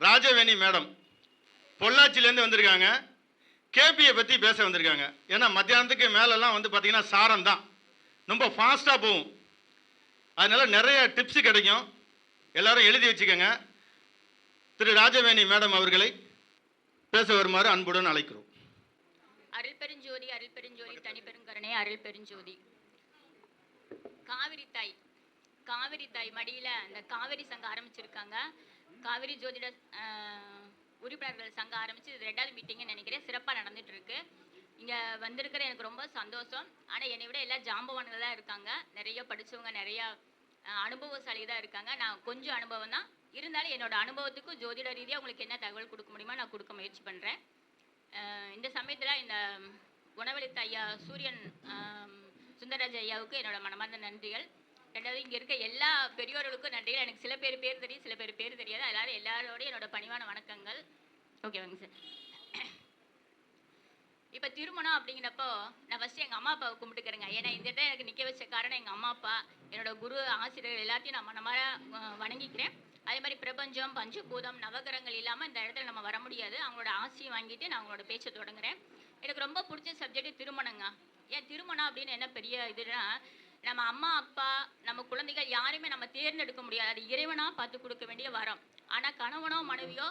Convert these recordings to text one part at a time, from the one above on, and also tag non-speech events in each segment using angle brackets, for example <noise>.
Rajaveni madam பொள்ளாச்சியிலேருந்து வந்திருக்காங்க. கேபியை பற்றி பேச வந்திருக்காங்க. ஏன்னா மத்தியானத்துக்கு மேலெல்லாம் வந்து பார்த்தீங்கன்னா சாரம் தான். ரொம்ப ஃபாஸ்ட்டாக போகும். அதனால் நிறைய டிப்ஸ் கிடைக்கும். எல்லாரும் எழுதி வச்சுக்கோங்க. திரு ராஜவேணி மேடம் அவர்களை பேச வருமாறு அன்புடன் அழைக்கிறோம். அருள் பெருஞ்சோதி அருள் பெருஞ்சோதி தனிப்பெருங்கருணை அருள் பெருஞ்சோதி காவிரி தாய் காவிரி தாய் மடியில அந்த காவிரி சங்கம் ஆரம்பிச்சிருக்காங்க. காவிரி ஜோதிட உறுப்பினர்கள் சங்கம் ஆரம்பிச்சு இது ரெண்டாவது மீட்டிங்னு நினைக்கிறேன். சிறப்பாக நடந்துட்டு இருக்கு இங்கே வந்திருக்கிற எனக்கு ரொம்ப சந்தோஷம். ஆனால் என்னை விட எல்லா ஜாம்பவான்கள் தான் இருக்காங்க. நிறைய படிச்சவங்க நிறையா அனுபவசாலி தான் இருக்காங்க. நான் கொஞ்சம் அனுபவம் தான் இருந்தாலும் என்னோட அனுபவத்துக்கும் ஜோதிட ரீதியாக உங்களுக்கு என்ன தகவல் கொடுக்க முடியுமோ நான் கொடுக்க முயற்சி பண்ணுறேன் இந்த சமயத்தில் இந்த உணவளித்த ஐயா சூரியன் சுந்தரராஜ் ஐயாவுக்கு என்னோட மனமார்ந்த நன்றிகள். ரெண்டாவது இங்கே இருக்க எல்லா பெரியோர்களுக்கும் நன்றிகள். எனக்கு சில பேர் பேர் தெரியும் சில பேர் பேர் தெரியாது. எல்லாரும் எல்லாரோடையும் என்னோட பணிவான வணக்கங்கள். ஓகேவாங்க சார். இப்போ திருமணம் அப்படிங்கிறப்போ நான் ஃபஸ்ட்டு எங்கள் அம்மா அப்பாவை கும்பிட்டுக்கிறேங்க. ஏன்னா இந்த இடத்துல எனக்கு நிற்க வச்ச காரணம் எங்கள் அம்மா அப்பா என்னோட குரு ஆசிரியர்கள் எல்லாத்தையும் நான் மனமார வணங்கிக்கிறேன். அதே மாதிரி பிரபஞ்சம் பஞ்சபூதம் நவகரங்கள் இல்லாமல் இந்த இடத்துல நம்ம வர முடியாது. அவங்களோட ஆசையை வாங்கிட்டு நான் அவங்களோட பேச்சை தொடங்குறேன். எனக்கு ரொம்ப பிடிச்ச சப்ஜெக்ட் திருமணங்க. ஏன் திருமணம் அப்படின்னு என்ன பெரிய இதுனா நம்ம அம்மா அப்பா நம்ம குழந்தைகள் யாருமே நம்ம தேர்ந்தெடுக்க முடியாது. அது இறைவனாக பார்த்து கொடுக்க வேண்டிய வரம். ஆனால் கணவனோ மனைவியோ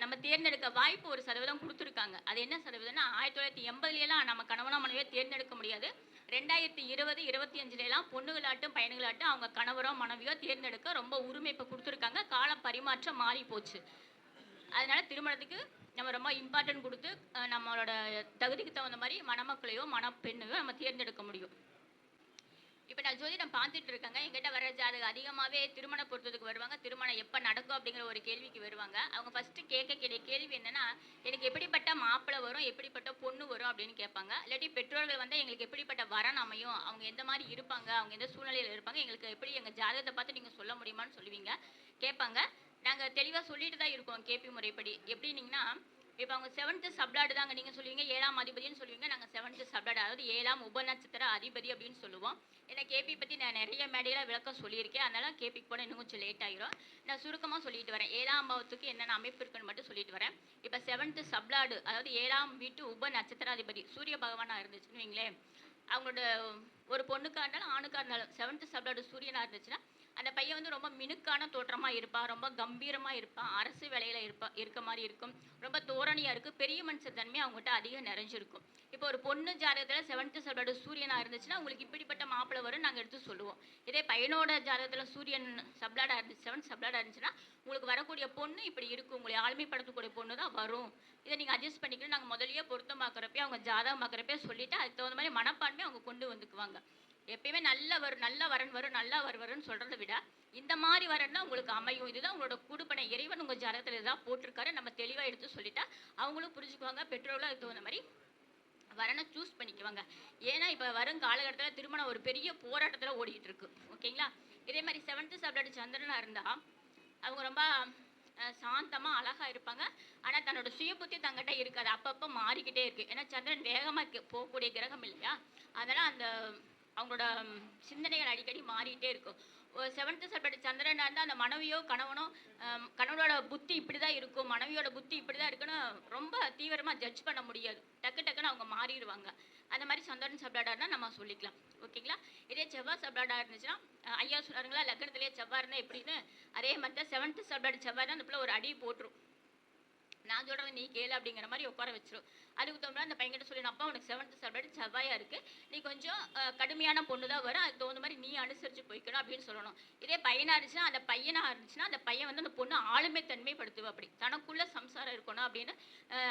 நம்ம தேர்ந்தெடுக்க வாய்ப்பு ஒரு சதவீதம் கொடுத்துருக்காங்க. அது என்ன சதவீதம்னா ஆயிரத்தி தொள்ளாயிரத்தி எண்பதுலாம் நம்ம கணவனோ மனைவியோ தேர்ந்தெடுக்க முடியாது. ரெண்டாயிரத்தி இருபது இருபத்தி அஞ்சுலாம் பொண்ணுகளாட்டும் பையன்களாட்டும் அவங்க கணவரோ மனைவியோ தேர்ந்தெடுக்க ரொம்ப உரிமை இப்போ கொடுத்துருக்காங்க. காலம் பரிமாற்றம் மாறி போச்சு அதனால திருமணத்துக்கு நம்ம ரொம்ப இம்பார்ட்டன்ட் கொடுத்து நம்மளோட தகுதிக்கு தகுந்த மாதிரி மணமக்களையோ மணப்பெண்ணையோ நம்ம தேர்ந்தெடுக்க முடியும். இப்போ நான் ஜோதிடம் பார்த்துட்டு இருக்கேங்க. எங்கிட்ட வர ஜாதகம் அதிகமாகவே திருமண பொறுத்ததுக்கு வருவாங்க. திருமணம் எப்போ நடக்கும் அப்படிங்கிற ஒரு கேள்விக்கு வருவாங்க. அவங்க ஃபர்ஸ்ட் கேட்கக்கூடிய கேள்வி என்னென்னா எனக்கு எப்படிப்பட்ட மாப்பிள்ளை வரும்? எப்படிப்பட்ட பொண்ணு வரும்? அப்படின்னு கேட்பாங்க. இல்லாட்டி பெற்றோர்கள் வந்து எங்களுக்கு எப்படிப்பட்ட வரன் அமையும்? அவங்க எந்த மாதிரி இருப்பாங்க? அவங்க எந்த சூழ்நிலையில் இருப்பாங்க? எங்களுக்கு எப்படி எங்கள் ஜாதகத்தை பார்த்து நீங்கள் சொல்ல முடியுமான்னு சொல்லுவீங்க? கேட்பாங்க. நாங்கள் தெளிவாக சொல்லிட்டு தான் இருக்கோம் கேபி முறைப்படி. எப்படின்னீங்கன்னா இப்போ அவங்க செவன்த்து சப்ளாடு தாங்க நீங்கள் சொல்லுவீங்க ஏழாம் அதிபதினு சொல்லுவீங்க நாங்கள் செவன்த்து சப்ளாடு அதாவது ஏழாம் உபநட்சத்திர அதிபதி அப்படின்னு சொல்லுவோம். ஏன்னா கேபி பற்றி நான் நிறைய மேடையில் விளக்கம் சொல்லியிருக்கேன். அதனால் கேபிக்கு போனால் இன்னும் கொஞ்சம் லேட் ஆகிரும் நான் சுருக்கமாக சொல்லிட்டு வரேன். ஏழாம் பாவத்துக்கு என்னென்ன அமைப்பு இருக்குன்னு மட்டும் சொல்லிட்டு வரேன். இப்போ செவன்த்து சப்ளாடு அதாவது ஏழாம் வீட்டு உப நட்சத்திராதிபதி சூரிய பகவானாக இருந்துச்சுன்னு வைங்களேன். அவங்களோட ஒரு பொண்ணுக்காக இருந்தாலும் ஆணுக்காக இருந்தாலும் செவன்த்து சப்ளாடு சூரியனாக இருந்துச்சுன்னா அந்த பையன் வந்து ரொம்ப மினுக்கான தோற்றமாக இருப்பான் ரொம்ப கம்பீரமாக இருப்பான் அரசு வேலையில் இருப்பா இருக்க மாதிரி இருக்கும். ரொம்ப தோரணையாக இருக்கும் பெரிய மனுஷன் தன்மை அவங்ககிட்ட அதிகம் நிறைஞ்சிருக்கும். இப்போ ஒரு பொண்ணு ஜாதகத்தில் செவன்த்து சப்ளாடு சூரியனாக இருந்துச்சுன்னா உங்களுக்கு இப்படிப்பட்ட மாப்பிள்ளை வரும் நாங்கள் எடுத்து சொல்லுவோம். இதே பையனோட ஜாதகத்தில் சூரியன் சப்ளாடாக இருந்துச்சு செவன்த் சப்ளாடாக இருந்துச்சுன்னா உங்களுக்கு வரக்கூடிய பொண்ணு இப்படி இருக்கும். உங்களை ஆளுமைப்படுத்தக்கூடிய பொண்ணு தான் வரும். இதை நீங்கள் அட்ஜஸ்ட் பண்ணிக்கணும். நாங்கள் முதலியே பொருத்தம் அவங்க ஜாதகம் பார்க்குறப்பே சொல்லிட்டு அதுக்கு தகுந்த மாதிரி மனப்பான்மை அவங்க கொண்டு வந்துக்குவாங்க. எப்பயுமே நல்ல வரும் நல்ல வரன் வரும் நல்லா வரும் வரும்னு விட இந்த மாதிரி வரன் தான் உங்களுக்கு அமையும். இதுதான் உங்களோட குடுப்பனை இறைவன் உங்கள் ஜரத்தில் இதான் போட்டிருக்காரு நம்ம தெளிவாக எடுத்து சொல்லிட்டா அவங்களும் புரிஞ்சுக்குவாங்க பெற்றோர்களும் அதுக்கு தகுந்த மாதிரி வரனை சூஸ் பண்ணிக்குவாங்க. ஏன்னா இப்போ வரும் காலகட்டத்தில் திருமணம் ஒரு பெரிய போராட்டத்தில் ஓடிக்கிட்டு இருக்கு. ஓகேங்களா? இதே மாதிரி செவன்த்து சப்ளாடு சந்திரனாக இருந்தால் அவங்க ரொம்ப சாந்தமாக அழகாக இருப்பாங்க. ஆனால் தன்னோட சுய புத்தி தங்கிட்ட இருக்காது. அப்பப்போ மாறிக்கிட்டே இருக்குது ஏன்னா சந்திரன் வேகமாக போகக்கூடிய கிரகம் இல்லையா? அதனால் அந்த அவங்களோட சிந்தனைகள் அடிக்கடி மாறிட்டே இருக்கும். ஒரு செவன்த்து சப்ளாடு சந்திரனாக இருந்தால் அந்த மனைவியோ கணவனோ கணவனோட புத்தி இப்படி தான் இருக்கும். மனைவியோட புத்தி இப்படி தான் இருக்குன்னு ரொம்ப தீவிரமாக ஜட்ஜ் பண்ண முடியாது. டக்கு டக்குன்னு அவங்க மாறிடுவாங்க. அந்த மாதிரி சந்திரன் சப்ளாடார்னா நம்ம சொல்லிக்கலாம். ஓகேங்களா? இதே செவ்வாய் சப்ளாடாக இருந்துச்சுன்னா ஐயா சொல்கிறாங்களா லக்னத்திலேயே செவ்வாய் இருந்தால் எப்படின்னு? அதே மாதிரி தான் செவன்த்து சப்ளாடு செவ்வாய் தான் அந்த பிள்ளை ஒரு அடி போட்டுரும். நான் சொல்கிறத நீ கேளு அப்படிங்கிற மாதிரி உட்கார வச்சிரும் அதுக்கு தகுந்த மாதிரி அந்த பையன்கிட்ட சொல்லி அப்பா உனக்கு செவன்த் சப்ளாடு செவ்வாயாக இருக்குது நீ கொஞ்சம் கடுமையான பொண்ணு தான் வரும் அதுக்கு தகுந்த மாதிரி நீ அனுசரித்து போய்க்கணும் அப்படின்னு சொல்லணும். இதே பையனாக இருந்துச்சுன்னா அந்த பையனாக இருந்துச்சுன்னா அந்த பையன் வந்து அந்த பொண்ணு ஆளுமை தன்மைப்படுத்துவா அப்படி. தனக்குள்ளே சம்சாரம் இருக்கணும் அப்படின்னு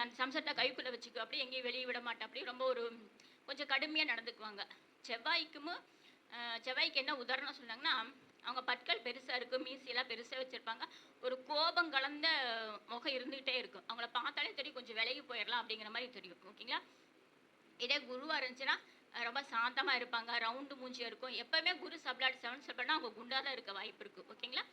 அந்த சம்சாரத்தை கைக்குள்ளே வச்சுக்கோ. அப்படி எங்கேயும் வெளியே விட மாட்டேன் அப்படி ரொம்ப ஒரு கொஞ்சம் கடுமையாக நடந்துக்குவாங்க. செவ்வாய்க்கும் செவ்வாய்க்கு என்ன உதாரணம் சொன்னாங்கன்னா அவங்க பற்கள் பெருசாக இருக்கும் மீசியெல்லாம் பெருசாக வச்சுருப்பாங்க. ஒரு கோபம் கலந்த முகம் இருந்துகிட்டே இருக்கும். அவங்கள பார்த்தாலே தெரியும் கொஞ்சம் விலகி போயிடலாம் அப்படிங்கிற மாதிரி தெரியும். ஓகேங்களா? இதே குருவாக இருந்துச்சுன்னா ரொம்ப சாந்தமாக இருப்பாங்க ரவுண்டு மூஞ்சியாக இருக்கும். எப்போவுமே குரு சப்ளாட் செவன் சப்ளாட்னா அவங்க குண்டாக தான் இருக்க வாய்ப்பு இருக்குது ஓகேங்களா?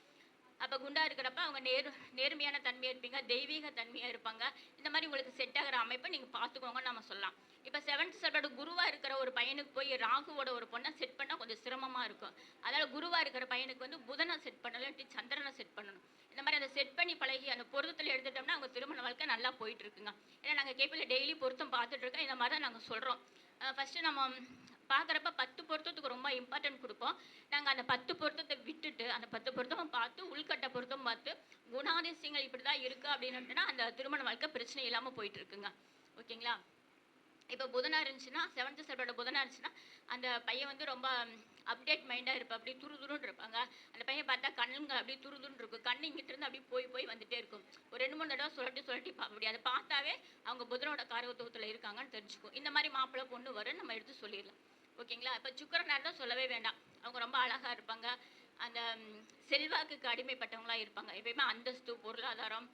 அப்போ குண்டாக இருக்கிறப்ப அவங்க நேர் நேர்மையான தன்மையாக இருப்பீங்க தெய்வீக தன்மையாக இருப்பாங்க. இந்த மாதிரி உங்களுக்கு செட் ஆகிற அமைப்பை நீங்கள் பார்த்துக்கோங்கன்னு நம்ம சொல்லலாம். இப்போ செவன்த் ஸ்டாண்டர்டு குருவாக இருக்கிற ஒரு பையனுக்கு போய் ராகுவோட ஒரு பொண்ணை செட் பண்ணால் கொஞ்சம் சிரமமாக இருக்கும். அதனால் குருவாக இருக்கிற பையனுக்கு வந்து புதனை செட் பண்ணலாம் இல்லாட்டி சந்திரனை செட் பண்ணணும். இந்த மாதிரி அதை செட் பண்ணி பழகி அந்த பொருத்தத்தில் எடுத்துட்டோம்னா அவங்க திருமண வாழ்க்கை நல்லா போயிட்டு இருக்குங்க. ஏன்னா நாங்கள் கேபியில் டெய்லி பொருத்தம் பார்த்துட்டு இருக்கோம். இந்த மாதிரி தான் நாங்கள் சொல்கிறோம் ஃபஸ்ட்டு நம்ம பார்க்குறப்ப பத்து பொருத்தத்துக்கு ரொம்ப இம்பார்ட்டன்ட் கொடுப்போம். நாங்கள் அந்த பத்து பொருத்தத்தை விட்டுட்டு அந்த பத்து பொருத்தமும் பார்த்து உள்கட்ட பொருத்தம் பார்த்து குணாதிசயங்கள் இப்படி தான் இருக்குது அப்படின்னுட்டுனா அந்த திருமண வாழ்க்கை பிரச்சனை இல்லாமல் போயிட்டு இருக்குங்க. ஓகேங்களா? இப்போ புதனாக இருந்துச்சுன்னா செவன்த் ஸ்டாண்டர்ட் புதனாக இருந்துச்சுன்னா அந்த பையன் வந்து ரொம்ப அப்டேட் மைண்டாக இருப்பா. அப்படி துரு துருன்னு இருப்பாங்க. அந்த பையன் பார்த்தா கண்ணுங்க அப்படியே துரு துருன்னு இருக்கும். கண்ணு இங்கிட்டு இருந்து அப்படியே போய் போய் வந்துட்டே இருக்கும். ஒரு ரெண்டு மூணு தடவை சுழட்டி சுழட்டி பார்க்க முடியாது. அதை பார்த்தாவே அவங்க புதனோட காரகத்துவத்தில் இருக்காங்கன்னு தெரிஞ்சுக்கும். இந்த மாதிரி மாப்பிள்ளை பொண்ணு வரும் நம்ம எடுத்து சொல்லிடலாம். ஓகேங்களா? இப்போ சுக்கரனாக தான் சொல்லவே வேண்டாம். அவங்க ரொம்ப அழகாக இருப்பாங்க. அந்த செல்வாக்குக்கு அடிமைப்பட்டவங்களா இருப்பாங்க. எப்பயுமே அந்தஸ்து பொருளாதாரம்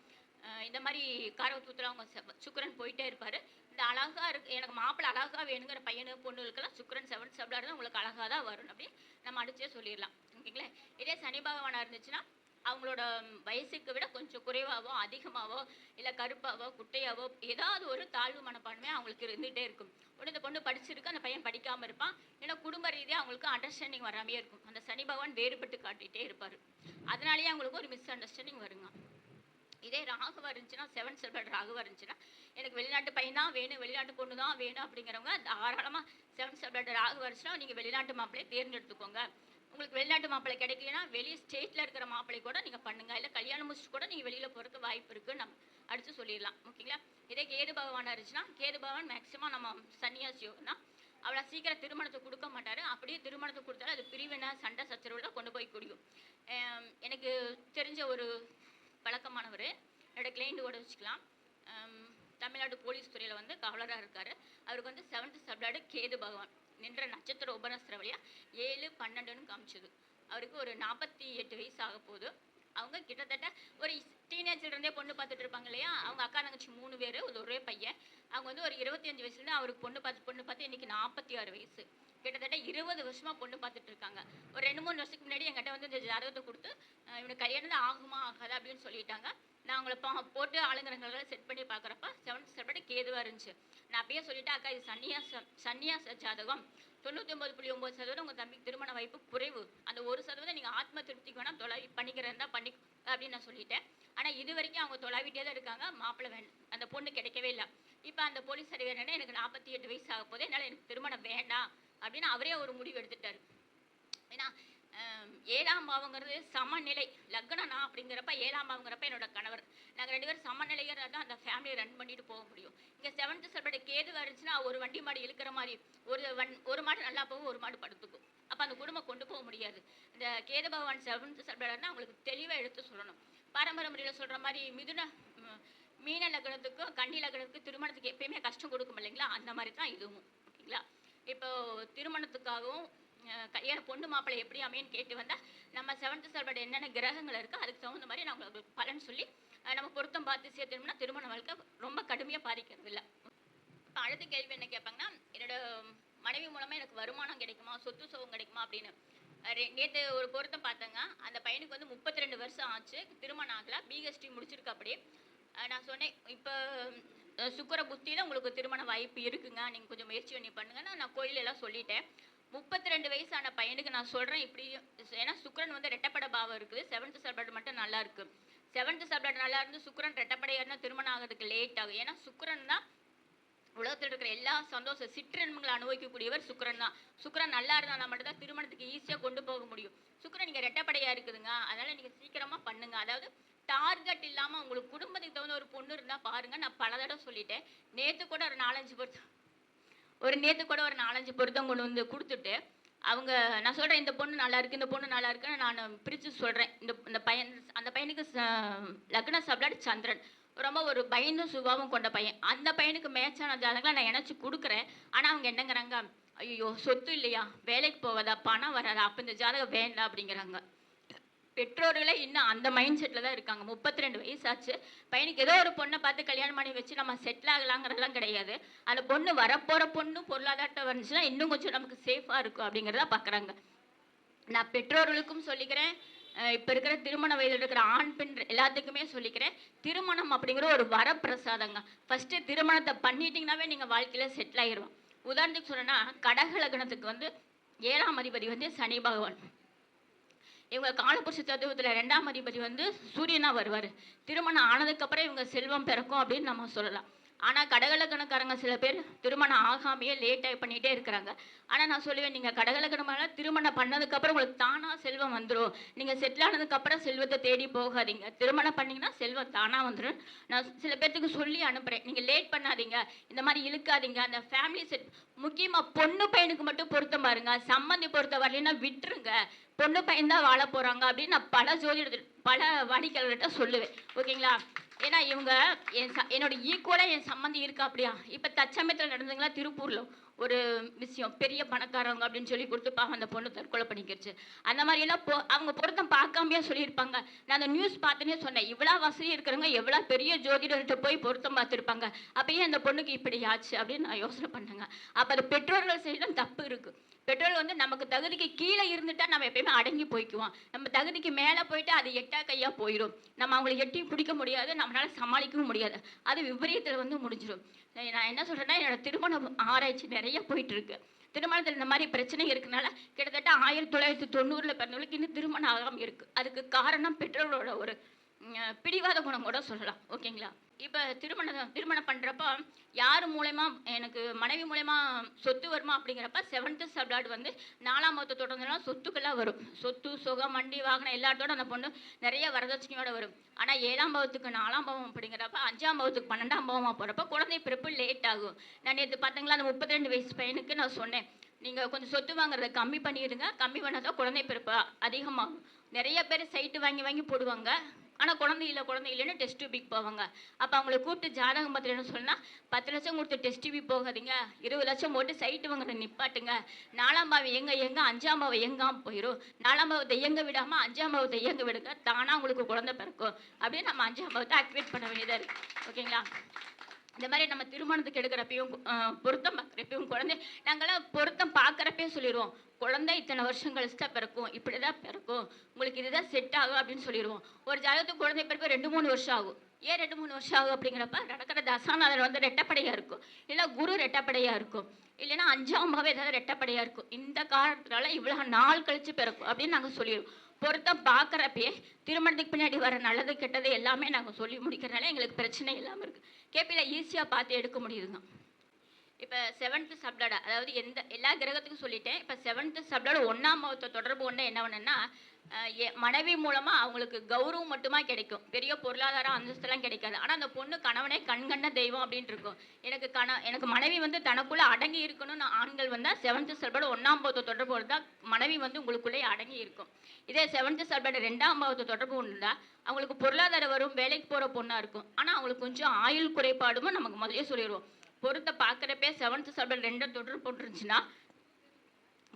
இந்த மாதிரி காரகத்துவத்தில் அவங்க சுக்கரன் சுக்கிரன் போயிட்டே இருப்பார். இந்த அழகாக இருக்கு எனக்கு மாப்பிள்ளை அழகா வேணுங்கிற பையனு பொண்ணுகளுக்கெல்லாம் சுக்கிரன் செவன் சப்ளாக தான் உங்களுக்கு அழகாக தான் வரும் அப்படி நம்ம அடிச்சே சொல்லிடலாம். ஓகேங்களா? இதே சனி பகவானாக இருந்துச்சுன்னா அவங்களோட வயசுக்கு விட கொஞ்சம் குறைவாகவோ அதிகமாகவோ இல்லை கருப்பாவோ குட்டையாவோ ஏதாவது ஒரு தாழ்வு மனப்பான்மை அவங்களுக்கு இருந்துகிட்டே இருக்கும். உடனே இந்த பொண்ணு படிச்சிருக்கு அந்த பையன் படிக்காமல் இருப்பான். ஏன்னா குடும்ப ரீதியாக அவங்களுக்கு அண்டர்ஸ்டாண்டிங் வராமே இருக்கும். அந்த சனி பகவான் வேறுபட்டு காட்டிகிட்டே இருப்பார். அதனாலேயே அவங்களுக்கு ஒரு மிஸ் அண்டர்ஸ்டாண்டிங் வருங்க. இதே ராகுவா இருந்துச்சுன்னா செவன் செல்வன் ராகுவா இருந்துச்சுன்னா எனக்கு வெளிநாட்டு பையன் தான் வேணும் வெளிநாட்டு பொண்ணு தான் வேணும் அப்படிங்கிறவங்க தாராளமாக செவன் செல்வன் ராகுவா இருந்துச்சுன்னா நீங்கள் வெளிநாட்டு மாப்பிள்ளையை தேர்ந்தெடுத்துக்கோங்க. உங்களுக்கு வெளிநாட்டு மாப்பிள்ளை கிடைக்கலனா வெளி ஸ்டேட்டில் இருக்கிற மாப்பிள்ளை கூட நீங்கள் பண்ணுங்க. இல்லை கல்யாணம் முடிச்சுட்டு கூட நீங்கள் வெளியில் போகிறதுக்கு வாய்ப்பு இருக்குது நம்ம அடித்து சொல்லிடலாம். ஓகேங்களா? இதே கேது பகவானாக இருந்துச்சுன்னா கேது பகவான் மேக்ஸிமம் நம்ம சன்னியாசி அவ்வளோ சீக்கிரம் திருமணத்தை கொடுக்க மாட்டார். அப்படியே திருமணத்தை கொடுத்தாலும் அது பிரிவினை சண்டை சச்சரவுல கொண்டு போய் குடியும். எனக்கு தெரிஞ்ச ஒரு பழக்கமானவர் என்னோட கிளைண்ட்டோட வச்சுக்கலாம். தமிழ்நாடு போலீஸ் துறையில் வந்து காவலராக இருக்கார். அவருக்கு வந்து செவன்த் சப்டாடு கேது பகவான் நின்ற நட்சத்திர உபநஸ்திர வழியாக ஏழு பன்னெண்டுன்னு காமிச்சது. அவருக்கு ஒரு நாற்பத்தி எட்டு வயசு ஆக போகுது. அவங்க கிட்டத்தட்ட ஒரு டீனேஜ்ல இருந்தே பொண்ணு பார்த்துட்டு இருப்பாங்க இல்லையா? அவங்க அக்கா தங்கச்சி மூணு பேர் ஒரு ஒரே பையன். அவங்க வந்து ஒரு இருபத்தஞ்சு வயசுலேருந்து அவருக்கு பொண்ணு பார்த்து பொண்ணு பார்த்து இன்றைக்கி நாற்பத்தி ஆறு வயசு. கிட்டத்தட்ட இருபது வருஷமா பொண்ணு பார்த்துட்டு இருக்காங்க. ஒரு ரெண்டு மூணு வருஷத்துக்கு முன்னாடி என்கிட்ட வந்து இந்த ஜாதகத்தை கொடுத்து இவனுக்கு கல்யாணம் ஆகுமா ஆகாதா? அப்படின்னு சொல்லிட்டாங்க. நான் அவங்கள பா போட்டு ஆளுங்கிறங்களை செட் பண்ணி பார்க்குறப்ப செவன்த் ஸ்டெப்போட கேதுவாக இருந்துச்சு. நான் அப்பயே சொல்லிட்டேன் அக்கா இது சன்னியாச சன்னியாச ஜாதகம். தொண்ணூற்றி ஒம்பது புள்ளி ஒம்பது சதவீதம் உங்கள் தம்பிக்கு திருமண வாய்ப்பு குறைவு. அந்த ஒரு சதவீதம் நீங்கள் ஆத்ம திருப்திக்கு வேணால் தொலை பண்ணிக்கிறதா பண்ணி அப்படின்னு நான் சொல்லிட்டேன். ஆனால் இது வரைக்கும் அவங்க தொலைவிட்டே தான் இருக்காங்க. மாப்பிள்ளை வேணும் அந்த பொண்ணு கிடைக்கவே இல்லை. இப்போ அந்த போலீஸ் அதிகாரி எனக்கு நாற்பத்தி எட்டு வயசு ஆக போது என்னால் எனக்கு திருமணம் வேண்டாம். அப்படின்னு அவரே ஒரு முடிவு எடுத்துட்டாரு. ஏன்னா ஏழாம் பாவங்கிறது சமநிலை லக்னனா அப்படிங்கிறப்ப ஏழாம் பாவங்கிறப்ப என்னோட கணவர். நாங்கள் ரெண்டு பேரும் சமநிலையாக தான் அந்த ஃபேமிலியை ரன் பண்ணிட்டு போக முடியும். இங்கே செவன்த் சர்படி கேது இருந்துச்சுன்னா ஒரு வண்டி மாடு இழுக்கிற மாதிரி ஒரு வன் ஒரு மாடு நல்லா போகும் ஒரு மாடு படுத்துக்கும். அப்போ அந்த குடும்பம் கொண்டு போக முடியாது. இந்த கேது பகவான் செவன்த் செல்படன்னா அவங்களுக்கு தெளிவாக எடுத்து சொல்லணும். பாரம்பரிய முறையில் சொல்கிற மாதிரி மிதுன மீன லக்னத்துக்கும் கன்னி லக்னத்துக்கும் திருமணத்துக்கு எப்பயுமே கஷ்டம் கொடுக்கும் இல்லைங்களா? அந்த மாதிரி தான் இதுவும். ஓகேங்களா? இப்போ திருமணத்துக்காகவும் கல்யாண பொண்ணு மாப்பிள்ளை எப்படி அமையன்னு கேட்டு வந்தால் நம்ம செவன்த் செல்பட என்னென்ன கிரகங்கள் இருக்கோ அதுக்கு தகுந்த மாதிரி நான் உங்களுக்கு பலன் சொல்லி நம்ம பொருத்தம் பார்த்து சேர்த்தோம்னா திருமண வாழ்க்கை ரொம்ப கடுமையாக பாதிக்கிறது இல்லை இப்போ அடுத்த கேள்வி என்ன கேட்பாங்கன்னா என்னோட மனைவி மூலமாக எனக்கு வருமானம் கிடைக்குமா சொத்து சுகம் கிடைக்குமா அப்படின்னு. நேற்று ஒரு பொருத்தம் பார்த்தேங்க. அந்த பையனுக்கு வந்து முப்பத்தி ரெண்டு வருஷம் ஆச்சு திருமணம் ஆகல பிஹெச்டி முடிச்சிருக்கு அப்படியே. நான் சொன்னேன் இப்போ சுக்கர புத்தியில் உங்களுக்கு திருமண வாய்ப்பு இருக்குங்க. நீங்கள் கொஞ்சம் முயற்சி பண்ணி பண்ணுங்கன்னா நான் கோயிலெல்லாம் சொல்லிட்டேன். முப்பத்தி ரெண்டு வயசான பையனுக்கு நான் சொல்கிறேன் இப்படி ஏன்னா சுக்கரன் வந்து ரெட்டப்பட பாவம் இருக்குது. செவன்த் சப்ளட் மட்டும் நல்லா இருக்கு. செவன்த் சப்ளட் நல்லா இருந்து சுக்கிரன் ரெட்டப்படையாக இருந்தால் திருமணம் ஆகிறதுக்கு லேட் ஆகும். ஏன்னா சுக்கரன் தான் உலகத்தில் இருக்கிற எல்லா சந்தோஷ சிற்றன்மங்களை அனுபவிக்கக்கூடியவர் சுக்கரன் தான். சுக்கரன் நல்லா இருந்தால் மட்டும் தான் திருமணத்துக்கு ஈஸியாக கொண்டு போக முடியும். சுக்கரன் நீங்கள் ரெட்டப்படையாக இருக்குதுங்க. அதனால் நீங்கள் சீக்கிரமாக பண்ணுங்க. அதாவது டார்கெட் இல்லாமல் உங்களுக்கு குடும்பத்துக்கு தகுந்த ஒரு பொண்ணு இருந்தால் பாருங்கள் நான் பல தடவை சொல்லிட்டேன். நேற்று கூட ஒரு நாலஞ்சு பொருத்தம் ஒரு நேற்று கூட ஒரு நாலஞ்சு பொருத்தம் கொண்டு வந்து கொடுத்துட்டு அவங்க நான் சொல்கிறேன் இந்த பொண்ணு நல்லா இருக்குது இந்த பொண்ணு நல்லா இருக்குன்னு நான் பிரித்து சொல்கிறேன் இந்த இந்த பையன் அந்த பையனுக்கு ச- லக்ன சப்ளாட் சந்திரன். ரொம்ப ஒரு பயந்தும் சுபாவம் கொண்ட பையன். அந்த பையனுக்கு மேட்சான ஜாதகங்களை நான் இணைச்சி கொடுக்குறேன். ஆனால் அவங்க என்னங்கிறாங்க? ஐயோ சொத்து இல்லையா? வேலைக்கு போகாதா? பணம் வராதா? அப்போ இந்த ஜாதகம் வேண்டாம் அப்படிங்கிறாங்க. பெற்றோர்களே இன்னும் அந்த மைண்ட் செட்டில் தான் இருக்காங்க. முப்பத்தி ரெண்டு வயசாச்சு. பையனுக்கு ஏதோ ஒரு பொண்ணை பார்த்து கல்யாணம் பண்ணி வச்சு நம்ம செட்டில் ஆகலாங்கிறதெல்லாம் கிடையாது. அந்த பொண்ணு வரப்போகிற பொண்ணு பொருளாதாரத்தை வந்துச்சுன்னா இன்னும் கொஞ்சம் நமக்கு சேஃபாக இருக்கும் அப்படிங்கிறத பார்க்குறாங்க நான் பெற்றோர்களுக்கும் சொல்லிக்கிறேன். இப்போ இருக்கிற திருமண வயதில் இருக்கிற ஆண் பெண் எல்லாத்துக்குமே சொல்லிக்கிறேன். திருமணம் அப்படிங்கிற ஒரு வரப்பிரசாதங்க. ஃபஸ்ட்டு திருமணத்தை பண்ணிட்டீங்கன்னாவே நீங்கள் வாழ்க்கையில் செட்டில் ஆயிரும் உதாரணத்துக்கு சொல்லணும்னா கடக லக்னத்துக்கு வந்து ஏழாம் அதிபதி வந்து சனி பகவான். இவங்க காலபுருஷ தத்துவத்தில் ரெண்டாம் அதிபதி வந்து சூரியனா வருவார். திருமணம் ஆனதுக்கப்புறம் இவங்க செல்வம் பிறக்கும் அப்படின்னு நம்ம சொல்லலாம். ஆனால் கடகலக்கணக்காரங்க சில பேர் திருமணம் ஆகாமையே லேட் ஆகி பண்ணிகிட்டே இருக்கிறாங்க. ஆனால் நான் சொல்லுவேன் நீங்கள் கடகலக்கணமாக திருமணம் பண்ணதுக்கப்புறம் உங்களுக்கு தானாக செல்வம் வந்துடும் நீங்கள் செட்டில் ஆனதுக்கப்புறம் செல்வத்தை தேடி போகாதீங்க. திருமணம் பண்ணிங்கன்னா செல்வம் தானாக வந்துடும் நான் சில பேர்த்துக்கு சொல்லி அனுப்புகிறேன் நீங்கள் லேட் பண்ணாதீங்க. இந்த மாதிரி இழுக்காதீங்க. அந்த ஃபேமிலி செட் முக்கியமாக பொண்ணு பையனுக்கு மட்டும் பொருத்தம் பாருங்க. சம்மந்தி பொறுத்த வரலைன்னா விட்டுருங்க. பொண்ணு பையன் தான் வாழ போகிறாங்க அப்படின்னு நான் பல ஜோதிடத்தில் பல வாடிக்கையாளர்கிட்ட சொல்லுவேன். ஓகேங்களா? ஏன்னா இவங்க என் ச என்னோட ஈக்குவலாக என் சம்மந்தி இருக்கா அப்படியா? இப்போ தச்சமயத்தில் நடந்ததுங்களா? திருப்பூரில் ஒரு விஷயம். பெரிய பணக்காரவங்க அப்படின்னு சொல்லி கொடுத்து பாவம் அந்த பொண்ணு தற்கொலை பண்ணிக்கிடுச்சு அந்த மாதிரி எல்லாம் அவங்க பொருத்தம் பார்க்காமையே சொல்லியிருப்பாங்க. நான் அந்த நியூஸ் பார்த்துனே சொன்னேன். இவ்வளோ வசதி இருக்கிறவங்க எவ்வளோ பெரிய ஜோதிடர்கிட்ட போய் பொருத்தம் பார்த்துருப்பாங்க. அப்பயே அந்த பொண்ணுக்கு இப்படி ஆச்சு அப்படின்னு நான் யோசனை பண்ணேங்க. அப்போ அது பெற்றோர்கள் சைடும் தப்பு இருக்குது பெற்றோர் வந்து நமக்கு தகுதிக்கு கீழே இருந்துட்டா நம்ம எப்பயுமே அடங்கி போய்க்குவோம். நம்ம தகுதிக்கு மேலே போயிட்டு அது எட்டா கையாக போயிடும். நம்ம அவங்கள எட்டி பிடிக்க முடியாது நம்மளால சமாளிக்கவும் முடியாது. அது விபரீதத்தில் வந்து முடிஞ்சிடும் நான் என்ன சொல்றேன்னா என்னோட திருமணம் ஆராய்ச்சி நிறைய போயிட்டுருக்கு. திருமணத்தில் இந்த மாதிரி பிரச்சனை இருக்கனால கிட்டத்தட்ட ஆயிரத்தி தொள்ளாயிரத்தி தொண்ணூறில் பிறந்தவங்களுக்கு இன்னும் திருமணம் ஆகாமல் இருக்குது அதுக்கு காரணம் பெற்றோர்களோட ஒரு பிடிவாத குணம் கூட சொல்லலாம். ஓகேங்களா? இப்போ திருமணம் திருமணம் பண்ணுறப்ப யார் மூலயமா எனக்கு மனைவி மூலயமா சொத்து வருமா அப்படிங்கிறப்ப செவன்த்து சப்ளாட் வந்து நாலாம் மொத்த தொடர்ந்துலாம் சொத்துக்கெல்லாம் வரும். சொத்து சுகம் வண்டி வாகனம் எல்லாத்தோட அந்த பொண்ணு நிறைய வரதட்சணையோட வரும். ஆனால் ஏழாம் பவத்துக்கு நாலாம் பவம் அப்படிங்கிறப்ப அஞ்சாம் பவத்துக்கு பன்னெண்டாம் பவமாக போகிறப்ப குழந்தை பிறப்பு லேட் ஆகும். நான் நேற்று பார்த்தீங்களா அந்த முப்பத்தி ரெண்டு வயசு பையனுக்கு நான் சொன்னேன். நீங்கள் கொஞ்சம் சொத்து வாங்குறத கம்மி பண்ணிடுங்க. கம்மி பண்ணாதான் குழந்தை பிறப்பு அதிகமாகும். நிறைய பேர் சைட்டு வாங்கி வாங்கி போடுவாங்க. ஆனால் குழந்தை இல்லை குழந்தை இல்லைன்னு டெஸ்ட் டியூபிக்கு போவாங்க. அப்போ அவங்கள கூப்பிட்டு ஜாதகம் பார்த்துட்டு சொன்னால் பத்து லட்சம் கொடுத்து டெஸ்ட் டியூபி போகாதீங்க. இருபது லட்சம் போட்டு சைட்டு வாங்குற நிப்பாட்டுங்க. நாலாம் பாவை எங்க எங்க அஞ்சாம் பாவை எங்காம் போயிடும் நாலாம் பாவத்தை இயங்க விடாமல் அஞ்சாம் பாவத்தை இயங்க விடுங்க. தானாக உங்களுக்கு குழந்தை பிறக்கும். அப்படின்னு நம்ம அஞ்சாம் பாவத்தை ஆக்டிவேட் பண்ண வேண்டியதாக இருக்குது ஓகேங்களா? இந்த மாதிரி நம்ம திருமணத்துக்கு எடுக்கிறப்பையும் பொருத்தம் பார்க்குறப்பையும் குழந்தை நாங்களாம் பொருத்தம் பார்க்குறப்பையும் சொல்லிடுவோம் குழந்தை இத்தனை வருஷம் கழிச்சு தான் பிறக்கும் இப்படி தான் பிறக்கும் உங்களுக்கு இதுதான் செட் ஆகும் அப்படின்னு சொல்லிடுவோம் ஒரு ஜாதகத்துக்கு குழந்தை பிறப்பு ரெண்டு மூணு வருஷம் ஆகும். ஏன் ரெண்டு மூணு வருஷம் ஆகும் அப்படிங்கிறப்ப நடக்கிற தசாநாதன் வந்து ரெட்டப்படையாக இருக்கும். இல்லை குரு ரெட்டப்படையாக இருக்கும். இல்லைன்னா அஞ்சாம் பாவம் ஏதாவது ரெட்டப்படையாக இருக்கும். இந்த காரணத்தினால இவ்வளோ நாள் கழிச்சு பிறக்கும் அப்படின்னு நாங்கள் சொல்லிடுவோம் பொருத்தம் பார்க்குறப்பே திருமணத்துக்கு பின்னாடி வர நல்லது கெட்டது எல்லாமே நாங்கள் சொல்லி முடிக்கிறனால எங்களுக்கு பிரச்சனை இல்லாமல் இருக்குது கேபியில் ஈஸியாக பார்த்து எடுக்க முடியுதுங்க. இப்போ செவன்த்து சப்ளட அதாவது எந்த எல்லா கிரகத்துக்கும் சொல்லிட்டேன். இப்போ செவன்த்து சப்ளட ஒன்றாம் பாவத்தை தொடர்பு ஒன்று என்ன ஒன்றுன்னா மனைவி மூலமாக அவங்களுக்கு கௌரவம் மட்டுமா கிடைக்கும். பெரிய பொருளாதார அந்தஸ்தெல்லாம் கிடைக்காது. ஆனால் அந்த பொண்ணு கணவனே கண்கண்ட தெய்வம் அப்படின்ட்டு இருக்கும். எனக்கு கண எனக்கு மனைவி வந்து தனக்குள்ளே அடங்கி இருக்கணும்னு ஆண்கள் வந்தால் செவன்த்து சப்ளட ஒன்றாம் பாவத்தை தொடர்பு இருந்தால் மனைவி வந்து உங்களுக்குள்ளே அடங்கி இருக்கும். இதே செவன்த்து சப்ளட ரெண்டாம் பாவத்தை தொடர்பு இருந்தா அவங்களுக்கு பொருளாதாரம் வரும் வேலைக்கு போகிற பொண்ணாக இருக்கும். ஆனால் அவங்களுக்கு கொஞ்சம் ஆயுள் குறைபாடும்? நமக்கு முதலே சொல்லிடுவோம். பொருத்த பார்க்குறப்பே செவன்த்து சப்ளட் ரெண்டும் தொடர்பு போட்டுருந்துச்சுன்னா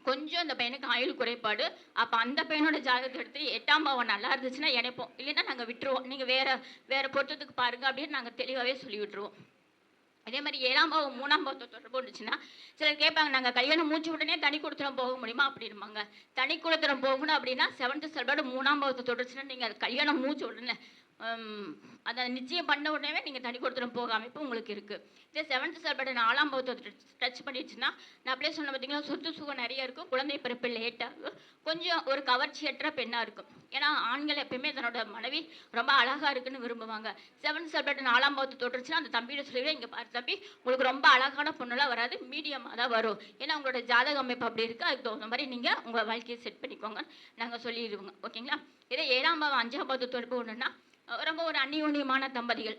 கொஞ்சம் அந்த பையனுக்கு ஆயுள் குறைபாடு. அப்போ அந்த பையனோட ஜாதகத்தை எடுத்து எட்டாம் பாவம் நல்லா இருந்துச்சுன்னா இணைப்போம். இல்லைன்னா நாங்கள் விட்டுருவோம். நீங்கள் வேறு வேறு பொருத்தத்துக்கு பாருங்க அப்படின்னு நாங்கள் தெளிவாகவே சொல்லி விட்டுருவோம் அதே மாதிரி ஏழாம் பாவம் மூணாம் பாவத்தை தொடர்பு இருந்துச்சுன்னா சிலர் கேட்பாங்க நாங்கள் கல்யாணம் மூச்சு உடனே தனி கொடுத்துடம் போக முடியுமா? அப்படின்பாங்க தனி கொடுத்துடம் போகணும் அப்படின்னா செவன்த்து செல்பாடு மூணாம் பாவத்தை தொடர்ச்சுன்னா நீங்கள் கல்யாணம் மூச்சு உடனே அதை நிச்சயம் பண்ண உடனே நீங்கள் தனி கொடுத்துடம் போக அமைப்பு உங்களுக்கு இருக்குது இதே செவன்த்து செல்வோட நாலாம் பாவத்தை டச் பண்ணிடுச்சுன்னா நான் அப்படியே சொன்ன பார்த்தீங்களா சொத்து சுகம் நிறைய இருக்கும் குழந்தை பிறப்பு லேட்டாக கொஞ்சம் ஒரு கவர்ச்சியற்ற பெண்ணாக இருக்கும். ஏன்னா ஆண்கள் எப்பயுமே தன்னோட மனைவி ரொம்ப அழகாக இருக்குன்னு விரும்புவாங்க. செவன்த் செல்பேட் நாலாம் பாவத்து தொட்டுருச்சுன்னா அந்த தம்பியோட சொல்லிவிட இங்கே பாரு தம்பி உங்களுக்கு ரொம்ப அழகான பொண்ணுலாம் வராது மீடியமாக தான் வரும். ஏன்னா உங்களோட ஜாதக அமைப்பு அப்படி இருக்குது அதுக்கு தகுந்த மாதிரி நீங்கள் உங்கள் வாழ்க்கையை செட் பண்ணிக்கோங்க நாங்கள் சொல்லிடுவோங்க. ஓகேங்களா? இதே ஏழாம் பாவம் அஞ்சாம் பாவத்து தொடர்பு ஒன்றுன்னா ரொம்ப ஒரு அந்நியோன்யமான தம்பதிகள்.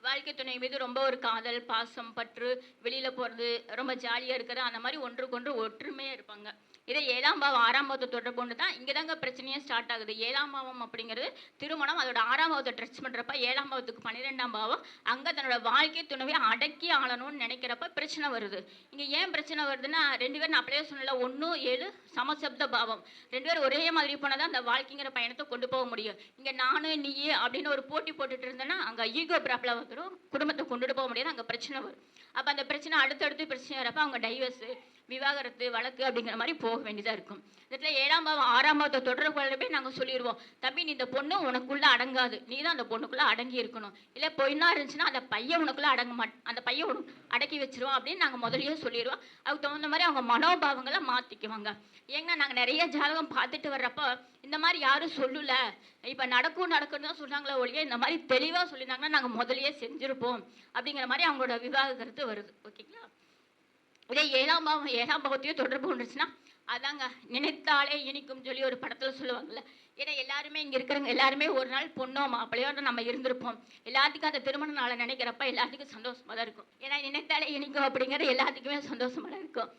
வாழ்க்கை துணை மீது ரொம்ப ஒரு காதல் பாசம் பற்று வெளியில போறது ரொம்ப ஜாலியா இருக்கிறது அந்த மாதிரி ஒன்றுக்கொன்று ஒற்றுமையா இருப்பாங்க. இதே ஏழாம் பாவம் ஆறாம் பாவத்தை தொடர்பு கொண்டு தான் இங்கே தாங்க பிரச்சனையே ஸ்டார்ட் ஆகுது. ஏழாம் பாவம் அப்படிங்கிறது திருமணம் அதோட ஆறாம் பாவத்தை ட்ரெஸ் பண்ணுறப்ப ஏழாம் பாவத்துக்கு பன்னிரெண்டாம் பாவம் அங்கே தன்னோட வாழ்க்கை துணைவை அடக்கி ஆளணும்னு நினைக்கிறப்ப பிரச்சனை வருது. இங்கே ஏன் பிரச்சனை வருதுன்னா ரெண்டு பேரும் நான் அப்படியே சொன்னல ஒன்று ஏழு சமசப்த பாவம். ரெண்டு பேரும் ஒரே மாதிரி போனால் தான் அந்த வாழ்க்கைங்கிற பயணத்தை கொண்டு போக முடியும். இங்கே நானும் நீயே அப்படின்னு ஒரு போட்டி போட்டுட்டு இருந்தேன்னா அங்கே ஈகோ ப்ராப்ளம் வந்துடும் குடும்பத்தை கொண்டுட்டு போக முடியாது அங்கே பிரச்சனை வரும். அப்போ அந்த பிரச்சனை அடுத்தடுத்து பிரச்சனை வரப்போ அவங்க டைவர்ஸு விவாகரத்து வழக்கு அப்படிங்கிற மாதிரி போக வேண்டியதாக இருக்கும். இதில் ஏழாம் பாவம் ஆறாம் பாவத்தை தொடர்பு கொள்ளவே நாங்கள் சொல்லிடுவோம் தம்பி நீ இந்த பொண்ணு உனக்குள்ளே அடங்காது. நீ தான் அந்த பொண்ணுக்குள்ளே அடங்கி இருக்கணும். இல்லை பொண்ணாக இருந்துச்சுன்னா அந்த பையன் உனக்குள்ளே அடங்க மாட் அந்த பையன் உனக்கு அடக்கி வச்சிருவோம் அப்படின்னு நாங்கள் முதல்லயே சொல்லிடுவோம் அதுக்கு தகுந்த மாதிரி அவங்க மனோபாவங்களை மாற்றிக்குவாங்க ஏங்க நாங்கள் நிறைய ஜாதகம் பார்த்துட்டு வர்றப்போ இந்த மாதிரி யாரும் சொல்லல. இப்போ நடக்கும் நடக்குன்னு தான் சொன்னாங்களே ஒழிய இந்த மாதிரி தெளிவாக சொல்லியிருந்தாங்கன்னா நாங்கள் முதல்லயே செஞ்சுருப்போம். அப்படிங்கிற மாதிரி அவங்களோட விவாக கருத்து வருது. ஓகேங்களா? இதே ஏழாம் பாவம் ஏழாம் பாவத்தையும் தொடர்பு கொண்டுச்சுன்னா அதாங்க நினைத்தாலே இனிக்கும் சொல்லி ஒரு படத்தில் சொல்லுவாங்கள்ல ஏன்னா எல்லாருமே இங்கே இருக்கிறவங்க எல்லாருமே ஒரு நாள் பொண்ணோ மாப்பிள்ளையோட நம்ம இருந்திருப்போம். எல்லாத்துக்கும் அந்த திருமண நாளை நினைக்கிறப்ப எல்லாத்துக்கும் சந்தோஷமாக தான் இருக்கும். ஏன்னா நினைத்தாலே இனிக்கும் அப்படிங்கிறது எல்லாத்துக்குமே சந்தோஷமாக தான் இருக்கும்.